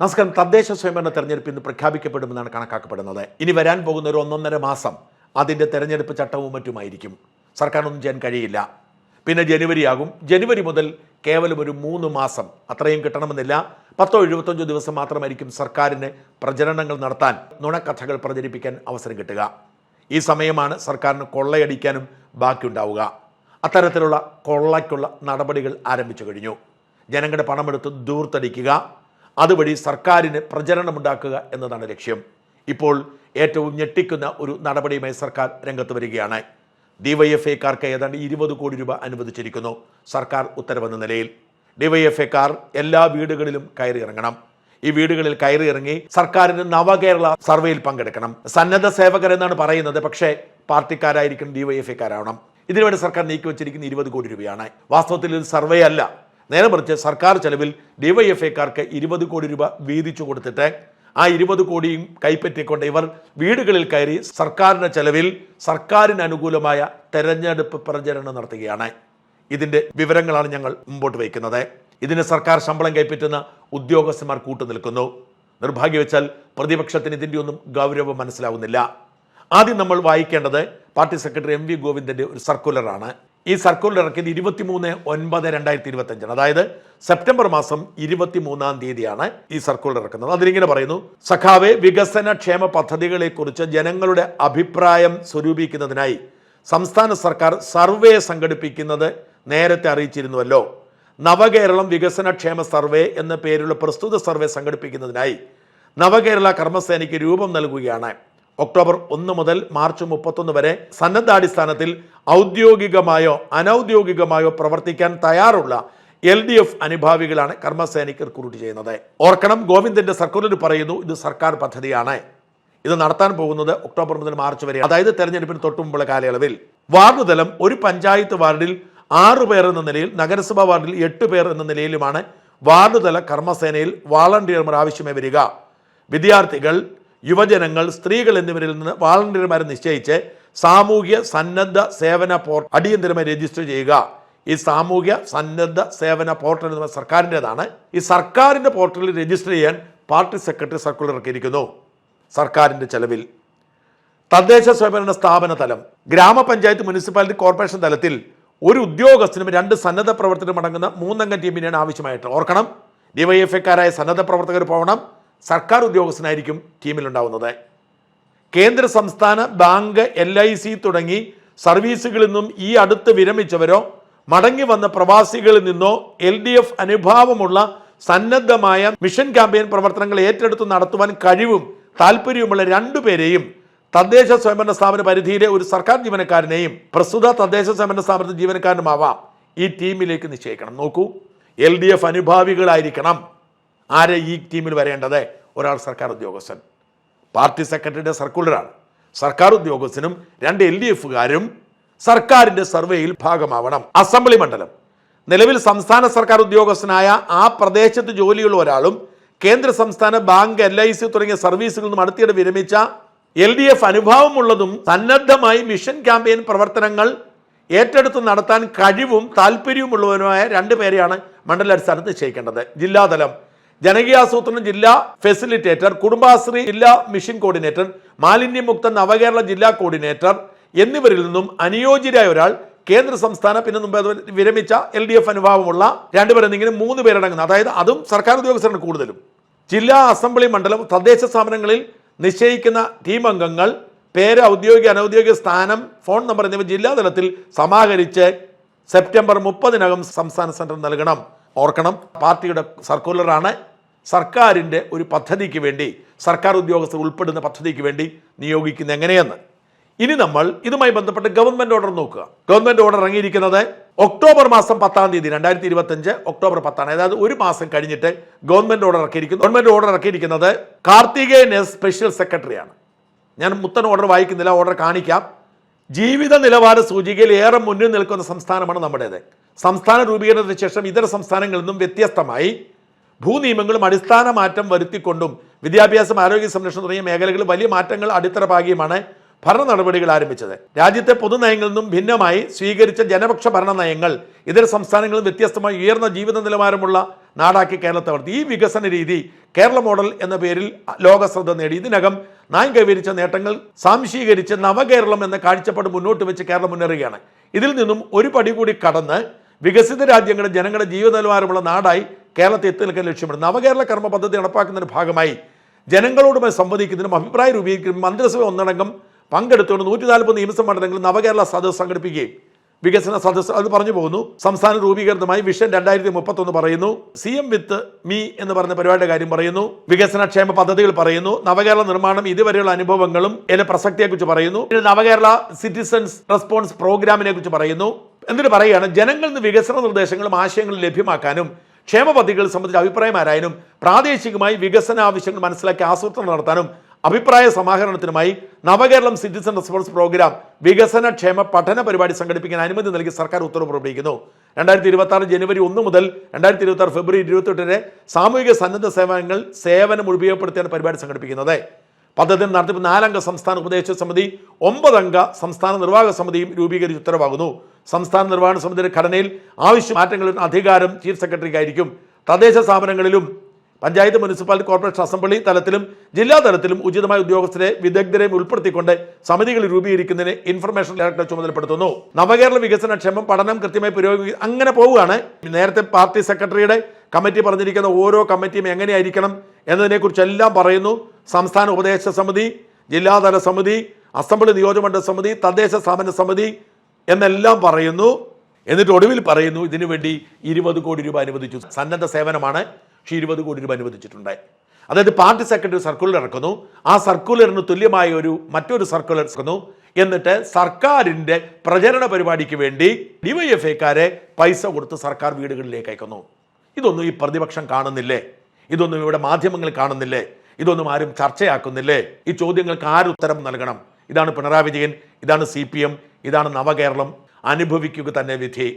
നമസ്കാരം. തദ്ദേശ സ്വയംഭരണ തെരഞ്ഞെടുപ്പ് ഇന്ന് പ്രഖ്യാപിക്കപ്പെടുമെന്നാണ് കണക്കാക്കപ്പെടുന്നത്. ഇനി വരാൻ പോകുന്ന ഒരു ഒന്നൊന്നര മാസം അതിന്റെ തെരഞ്ഞെടുപ്പ് ചട്ടവും മറ്റുമായിരിക്കും. സർക്കാരിനൊന്നും ചെയ്യാൻ കഴിയില്ല. പിന്നെ ജനുവരി ആകും. ജനുവരി മുതൽ കേവലം ഒരു മൂന്ന് മാസം അത്രയും കിട്ടണമെന്നില്ല. പത്തോ എഴുപത്തഞ്ചോ ദിവസം മാത്രമായിരിക്കും സർക്കാരിന് പ്രചരണങ്ങൾ നടത്താൻ നുണക്കഥകൾ പ്രചരിപ്പിക്കാൻ അവസരം കിട്ടുക. ഈ സമയമാണ് സർക്കാരിന് കൊള്ളയടിക്കാനും ബാക്കിയുണ്ടാവുക. അത്തരത്തിലുള്ള കൊള്ളയ്ക്കുള്ള നടപടികൾ ആരംഭിച്ചു കഴിഞ്ഞു. ജനങ്ങളുടെ പണമെടുത്ത് ദൂർത്തടിക്കുക അതുവഴി സർക്കാരിന് പ്രചരണമുണ്ടാക്കുക എന്നതാണ് ലക്ഷ്യം. ഇപ്പോൾ ഏറ്റവും ഞെട്ടിക്കുന്ന ഒരു നടപടിയുമായി സർക്കാർ രംഗത്ത് വരികയാണ്. ഡിവൈഎഫ്ഐക്കാർക്ക് ഏതാണ്ട് ഇരുപത് കോടി രൂപ അനുവദിച്ചിരിക്കുന്നു സർക്കാർ ഉത്തരവെന്ന നിലയിൽ. ഡിവൈഎഫ്ഐക്കാർ എല്ലാ വീടുകളിലും കയറി ഇറങ്ങണം. ഈ വീടുകളിൽ കയറി ഇറങ്ങി സർക്കാരിന് നവകേരള സർവേയിൽ പങ്കെടുക്കണം. സന്നദ്ധ സേവകർ എന്നാണ് പറയുന്നത് പക്ഷേ പാർട്ടിക്കാരായിരിക്കണം ഡിവൈഎഫ്ഐക്കാരാവണം. ഇതിനുവേണ്ടി സർക്കാർ നീക്കി വെച്ചിരിക്കുന്ന ഇരുപത് കോടി രൂപയാണ്. വാസ്തവത്തിൽ ഇത് സർവേ അല്ല. നേരെ മറിച്ച് സർക്കാർ ചെലവിൽ ഡിവൈഎഫ്ഐക്കാർക്ക് ഇരുപത് കോടി രൂപ വീതിച്ചു കൊടുത്തിട്ട് ആ ഇരുപത് കോടിയും കൈപ്പറ്റിക്കൊണ്ട് ഇവർ വീടുകളിൽ കയറി സർക്കാരിന്റെ ചെലവിൽ സർക്കാരിന് അനുകൂലമായ തെരഞ്ഞെടുപ്പ് പ്രചരണം നടത്തുകയാണ്. ഇതിന്റെ വിവരങ്ങളാണ് ഞങ്ങൾ മുമ്പോട്ട് വയ്ക്കുന്നത്. ഇതിന് സർക്കാർ ശമ്പളം കൈപ്പറ്റുന്ന ഉദ്യോഗസ്ഥന്മാർ കൂട്ടുനിൽക്കുന്നു നിർഭാഗ്യവശാൽ പ്രതിപക്ഷത്തിന് ഇതിന്റെ ഒന്നും ഗൗരവം മനസ്സിലാവുന്നില്ല. ആദ്യം നമ്മൾ വായിക്കേണ്ടത് പാർട്ടി സെക്രട്ടറി എം വി ഗോവിന്ദന്റെ ഒരു സർക്കുലറാണ്. ഈ സർക്കുലർ ഇറക്കിയത് ഇരുപത്തിമൂന്ന് ഒൻപത് രണ്ടായിരത്തി ഇരുപത്തി അഞ്ചാണ് അതായത് സെപ്റ്റംബർ മാസം ഇരുപത്തിമൂന്നാം തീയതിയാണ് ഈ സർക്കുലർ ഇറക്കുന്നത്. അതിലിങ്ങനെ പറയുന്നു സഖാവെ പദ്ധതികളെ കുറിച്ച് ജനങ്ങളുടെ അഭിപ്രായം സ്വരൂപിക്കുന്നതിനായി സംസ്ഥാന സർക്കാർ സർവേ സംഘടിപ്പിക്കുന്നത് നേരത്തെ അറിയിച്ചിരുന്നുവല്ലോ. നവകേരളം വികസന ക്ഷേമ സർവേ എന്ന പേരുള്ള പ്രസ്തുത സർവേ സംഘടിപ്പിക്കുന്നതിനായി നവകേരള കർമ്മസേനയ്ക്ക് രൂപം നൽകുകയാണ്. ഒക്ടോബർ ഒന്ന് മുതൽ മാർച്ച് മുപ്പത്തൊന്ന് വരെ സന്നദ്ധാടിസ്ഥാനത്തിൽ ഔദ്യോഗികമായോ അനൗദ്യോഗികമായോ പ്രവർത്തിക്കാൻ തയ്യാറുള്ള എൽ ഡി എഫ് അനുഭാവികളാണ് കർമ്മസേനയ്ക്ക് റിക്രൂട്ട് ചെയ്യുന്നത്. ഓർക്കണം ഗോവിന്ദന്റെ സർക്കുലർ പറയുന്നു ഇത് സർക്കാർ പദ്ധതിയാണ്. ഇത് നടത്താൻ പോകുന്നത് ഒക്ടോബർ മുതൽ മാർച്ച് വരെ അതായത് തെരഞ്ഞെടുപ്പിന് തൊട്ടുമുമ്പുള്ള കാലയളവിൽ. വാർഡ് തലം ഒരു പഞ്ചായത്ത് വാർഡിൽ ആറു പേർ എന്ന നിലയിൽ നഗരസഭാ വാർഡിൽ എട്ട് പേർ എന്ന നിലയിലുമാണ് വാർഡ് തല കർമ്മസേനയിൽ വാളണ്ടിയർമാർ ആവശ്യമായി വരിക. വിദ്യാർത്ഥികൾ യുവജനങ്ങൾ സ്ത്രീകൾ എന്നിവരിൽ നിന്ന് വാളണ്ടിയർമാരെ നിശ്ചയിച്ച് സാമൂഹ്യ സന്നദ്ധ സേവന പോർട്ടൽ അടിയന്തരമായി രജിസ്റ്റർ ചെയ്യുക. ഈ സാമൂഹ്യ സന്നദ്ധ സേവന പോർട്ടൽ എന്ന സർക്കാരിന്റെതാണ്. ഈ സർക്കാരിന്റെ പോർട്ടലിൽ രജിസ്റ്റർ ചെയ്യാൻ പാർട്ടി സെക്രട്ടറി സർക്കുലർ ഇറക്കിയിരിക്കുന്നു. സർക്കാരിന്റെ ചെലവിൽ. തദ്ദേശ സ്വയംഭരണ സ്ഥാപന തലം. ഗ്രാമപഞ്ചായത്ത് മുനിസിപ്പാലിറ്റി കോർപ്പറേഷൻ തലത്തിൽ ഒരു ഉദ്യോഗസ്ഥനും രണ്ട് സന്നദ്ധ പ്രവർത്തകരും അടങ്ങുന്ന മൂന്നംഗ ടീമിനെയാണ് ആവശ്യമായിട്ട് ഓർക്കണം. ഡിവൈഎഫ്ഐക്കാരായ സന്നദ്ധ പ്രവർത്തകർ പോകണം. സർക്കാർ ഉദ്യോഗസ്ഥനായിരിക്കും ടീമിലുണ്ടാവുന്നത്. കേന്ദ്ര സംസ്ഥാന ബാങ്ക് എൽ ഐ സി തുടങ്ങി സർവീസുകളിൽ നിന്നും ഈ അടുത്ത് വിരമിച്ചവരോ മടങ്ങി വന്ന പ്രവാസികളിൽ നിന്നോ എൽ ഡി എഫ് അനുഭാവമുള്ള സന്നദ്ധമായ മിഷൻ ക്യാമ്പയിൻ പ്രവർത്തനങ്ങൾ ഏറ്റെടുത്ത് നടത്തുവാൻ കഴിവും താല്പര്യവുമുള്ള രണ്ടുപേരെയും തദ്ദേശ സ്വയംഭരണ സ്ഥാപന പരിധിയിലെ ഒരു സർക്കാർ ജീവനക്കാരനെയും പ്രസ്തുത തദ്ദേശ സ്വയംഭരണ സ്ഥാപന ജീവനക്കാരനുമാവാം ഈ ടീമിലേക്ക് നിശ്ചയിക്കണം. നോക്കൂ എൽ ഡി എഫ് അനുഭാവികളായിരിക്കണം. ആരെ ഈ ടീമിൽ വരേണ്ടത്? ഒരാൾ സർക്കാർ ഉദ്യോഗസ്ഥൻ. പാർട്ടി സെക്രട്ടറിയുടെ സർക്കുലറാണ്. സർക്കാർ ഉദ്യോഗസ്ഥനും രണ്ട് എൽ ഡി എഫുകാരും സർക്കാരിന്റെ സർവേയിൽ ഭാഗമാവണം. അസംബ്ലി മണ്ഡലം. നിലവിൽ സംസ്ഥാന സർക്കാർ ഉദ്യോഗസ്ഥനായ ആ പ്രദേശത്ത് ജോലിയുള്ള ഒരാളും കേന്ദ്ര സംസ്ഥാന ബാങ്ക് എൽ ഐ സി തുടങ്ങിയ സർവീസുകളിൽ നിന്നും അടുത്തിടെ വിരമിച്ച എൽ ഡി എഫ് അനുഭാവമുള്ളതും സന്നദ്ധമായി മിഷൻ ക്യാമ്പയിൻ പ്രവർത്തനങ്ങൾ ഏറ്റെടുത്ത് നടത്താൻ കഴിവും താല്പര്യവുമുള്ളവരുമായ രണ്ടുപേരെയാണ് മണ്ഡലാടിസ്ഥാനത്ത് നിശ്ചയിക്കേണ്ടത്. ജില്ലാതലം ജനകീയാസൂത്രണം ജില്ലാ ഫെസിലിറ്റേറ്റർ കുടുംബാശ്രീ ജില്ലാ മിഷൻ കോർഡിനേറ്റർ മാലിന്യമുക്ത നവകേരള ജില്ലാ കോർഡിനേറ്റർ എന്നിവരിൽ നിന്നും അനുയോജ്യരായ ഒരാൾ കേന്ദ്ര സംസ്ഥാന പിന്നെ മുമ്പ് വിരമിച്ച എൽ ഡി എഫ് അനുഭാവമുള്ള രണ്ടുപേരെന്തെങ്കിലും മൂന്ന് പേരടങ്ങുന്ന അതായത് അതും സർക്കാർ ഉദ്യോഗസ്ഥരാണ് കൂടുതലും. ജില്ലാ അസംബ്ലി മണ്ഡലം തദ്ദേശ സ്ഥാപനങ്ങളിൽ നിശ്ചയിക്കുന്ന ടീം അംഗങ്ങൾ പേര് ഔദ്യോഗിക അനൗദ്യോഗിക സ്ഥാനം ഫോൺ നമ്പർ എന്നിവ ജില്ലാതലത്തിൽ സമാഹരിച്ച് സെപ്റ്റംബർ മുപ്പതിനകം സംസ്ഥാന സെന്റർ നൽകണം. ഓർക്കണം പാർട്ടിയുടെ സർക്കുലറാണ്. സർക്കാരിന്റെ ഒരു പദ്ധതിക്ക് വേണ്ടി സർക്കാർ ഉദ്യോഗസ്ഥർ ഉൾപ്പെടുന്ന പദ്ധതിക്ക് വേണ്ടി നിയോഗിക്കുന്ന എങ്ങനെയെന്ന്. ഇനി നമ്മൾ ഇതുമായി ബന്ധപ്പെട്ട് ഗവൺമെന്റ് ഓർഡർ നോക്കുക. ഗവൺമെന്റ് ഓർഡർ ഇറങ്ങിയിരിക്കുന്നത് ഒക്ടോബർ മാസം പത്താം തീയതി രണ്ടായിരത്തി ഇരുപത്തഞ്ച് ഒക്ടോബർ പത്താണ്. അതായത് ഒരു മാസം കഴിഞ്ഞിട്ട് ഗവൺമെന്റ് ഓർഡർ ഇറക്കിയിരിക്കുന്നു. ഗവൺമെന്റ് ഓർഡർ ഇറക്കിയിരിക്കുന്നത് കാർത്തികേയൻ എസ് സ്പെഷ്യൽ സെക്രട്ടറിയാണ്. ഞാൻ മുത്തൻ ഓർഡർ വായിക്കുന്നില്ല ഓർഡർ കാണിക്കാം. ജീവിത നിലവാര സൂചികയിൽ ഏറെ മുന്നിൽ നിൽക്കുന്ന സംസ്ഥാനമാണ് നമ്മുടേത്. സംസ്ഥാന രൂപീകരണത്തിന് ശേഷം ഇതര സംസ്ഥാനങ്ങളിൽ നിന്നും വ്യത്യസ്തമായി ഭൂനിയമങ്ങളും അടിസ്ഥാന മാറ്റം വരുത്തിക്കൊണ്ടും വിദ്യാഭ്യാസം ആരോഗ്യ സംരക്ഷണം തുടങ്ങിയ മേഖലകളിൽ വലിയ മാറ്റങ്ങൾ അടിത്തറ പാകിയുമാണ് ഭരണ നടപടികൾ ആരംഭിച്ചത്. രാജ്യത്തെ പൊതുനയങ്ങളിൽ നിന്നും ഭിന്നമായി സ്വീകരിച്ച ജനപക്ഷ ഭരണ നയങ്ങൾ ഇതര സംസ്ഥാനങ്ങളിൽ വ്യത്യസ്തമായി ഉയർന്ന ജീവിത നിലവാരമുള്ള നാടാക്കി കേരളത്തെ വളർത്തി. ഈ വികസന രീതി കേരള മോഡൽ എന്ന പേരിൽ ലോക ശ്രദ്ധ നേടി. ഇതിനകം നാം കൈവരിച്ച നേട്ടങ്ങൾ സാംശീകരിച്ച് നവകേരളം എന്ന കാഴ്ചപ്പാട് മുന്നോട്ട് വെച്ച് കേരളം മുന്നേറുകയാണ്. ഇതിൽ നിന്നും ഒരു പടി കൂടി കടന്ന് വികസിത രാജ്യങ്ങളുടെ ജനങ്ങളുടെ ജീവിത നിലവാരമുള്ള നാടായി കേരളത്തെ എത്തി നിൽക്കാൻ ലക്ഷ്യമിടുന്നു. നവകേരള കർമ്മ പദ്ധതി നടപ്പാക്കുന്നതിന് ഭാഗമായി ജനങ്ങളോടുമായി സംവദിക്കുന്നതിനും അഭിപ്രായ രൂപീകരിക്കുന്നതിനും മന്ത്രിസഭ ഒന്നടങ്കം പങ്കെടുത്തുകൊണ്ട് നൂറ്റി നാൽപ്പത് നിയമസഭ മണ്ഡലങ്ങളിൽ നവകേരള സദസ്സ് സംഘടിപ്പിക്കുകയും വികസന സദസ്സ് അത് പറഞ്ഞു പോകുന്നു. സംസ്ഥാന രൂപീകരണമായി വിഷൻ രണ്ടായിരത്തി മുപ്പത്തൊന്ന് പറയുന്നു. സി എം വിത്ത് മീ എന്ന് പറഞ്ഞ പരിപാടിയുടെ കാര്യം പറയുന്നു. വികസന ക്ഷേമ പദ്ധതികൾ പറയുന്നു. നവകേരള നിർമ്മാണം ഇതുവരെയുള്ള അനുഭവങ്ങളും അതിന്റെ പ്രസക്തിയെക്കുറിച്ച് പറയുന്നു. നവകേരള സിറ്റിസൺസ് റെസ്പോൺസ് പ്രോഗ്രാമിനെ കുറിച്ച് പറയുന്നു. എന്നിട്ട് പറയുകയാണ് ജനങ്ങളിൽ നിന്ന് വികസന നിർദ്ദേശങ്ങളും ആശയങ്ങളും ലഭ്യമാക്കാനും ക്ഷേമ പദ്ധതികൾ സംബന്ധിച്ച് അഭിപ്രായം ആരായാലും പ്രാദേശികമായി വികസന ആവശ്യങ്ങൾ മനസ്സിലാക്കി ആസൂത്രണം നടത്താനും അഭിപ്രായ സമാഹരണത്തിനുമായി നവകേരളം സിറ്റിസൺ റെസ്പോൺസ് പ്രോഗ്രാം വികസന ക്ഷേമ പഠന പരിപാടി സംഘടിപ്പിക്കാൻ അനുമതി നൽകി സർക്കാർ ഉത്തരവ് പുറപ്പെടുവിക്കുന്നു. രണ്ടായിരത്തി ഇരുപത്തി ആറ് ജനുവരി ഒന്ന് മുതൽ രണ്ടായിരത്തി ഇരുപത്തി ആറ് ഫെബ്രുവരി ഇരുപത്തെട്ടിന് സാമൂഹിക സന്നദ്ധ സേവനങ്ങൾ സേവനം ഉപയോഗപ്പെടുത്തിയാണ് പരിപാടി സംഘടിപ്പിക്കുന്നത്. പദ്ധതി നടത്തിപ്പ് നാലംഗ സംസ്ഥാന ഉപദേശക സമിതി ഒമ്പതംഗ സംസ്ഥാന നിർവാഹക സമിതിയും രൂപീകരിച്ച് ഉത്തരവാകുന്നു. സംസ്ഥാന നിർവഹണ സമിതിയുടെ ഘടനയിൽ ആവശ്യ മാറ്റങ്ങളുടെ അധികാരം ചീഫ് സെക്രട്ടറിക്കായിരിക്കും. തദ്ദേശ സ്ഥാപനങ്ങളിലും പഞ്ചായത്ത് മുനിസിപ്പാലിറ്റി കോർപ്പറേഷൻ അസംബ്ലി തലത്തിലും ജില്ലാ തലത്തിലും ഉചിതമായ ഉദ്യോഗസ്ഥരെ വിദഗ്ധരെ ഉൾപ്പെടുത്തിക്കൊണ്ട് സമിതികൾ രൂപീകരിക്കുന്നതിന് ഇൻഫർമേഷൻ ഡയറക്ടർ ചുമതലപ്പെടുത്തുന്നു. നവകേരള വികസന ക്ഷേമം പഠനം കൃത്യമായി പുരോഗമി അങ്ങനെ പോവുകയാണ്. നേരത്തെ പാർട്ടി സെക്രട്ടറിയുടെ കമ്മിറ്റി പറഞ്ഞിരിക്കുന്ന ഓരോ കമ്മിറ്റിയും എങ്ങനെയായിരിക്കണം എന്നതിനെക്കുറിച്ചെല്ലാം പറയുന്നു. സംസ്ഥാന ഉപദേശ സമിതി ജില്ലാതല സമിതി അസംബ്ലി നിയോജകമണ്ഡല സമിതി തദ്ദേശ സ്ഥാപന സമിതി എന്നെല്ലാം പറയുന്നു. എന്നിട്ട് ഒടുവിൽ പറയുന്നു ഇതിനു വേണ്ടി ഇരുപത് കോടി രൂപ അനുവദിച്ചു. സന്നദ്ധ സേവനമാണ്. പക്ഷേ ഇരുപത് കോടി രൂപ അനുവദിച്ചിട്ടുണ്ട്. അതായത് പാർട്ടി സെക്രട്ടറി സർക്കുലർ ഇറക്കുന്നു. ആ സർക്കുലറിന് തുല്യമായ ഒരു മറ്റൊരു സർക്കുലർ ഇറക്കുന്നു. എന്നിട്ട് സർക്കാരിന്റെ പ്രചരണ പരിപാടിക്ക് വേണ്ടി ഡിവൈഎഫ്ഐക്കാരെ പൈസ കൊടുത്ത് സർക്കാർ വീടുകളിലേക്ക് അയക്കുന്നു. ഇതൊന്നും ഈ പ്രതിപക്ഷം കാണുന്നില്ലേ? ഇതൊന്നും ഇവിടെ മാധ്യമങ്ങൾ കാണുന്നില്ലേ? ഇതൊന്നും ആരും ചർച്ചയാക്കുന്നില്ലേ? ഈ ചോദ്യങ്ങൾക്ക് ആരുത്തരം നൽകണം? ഇതാണ് പിണറായി വിജയൻ ഇതാണ് സി ഇതാണ് നവകേരളം. അനുഭവിക്കുക തന്നെ വിധി.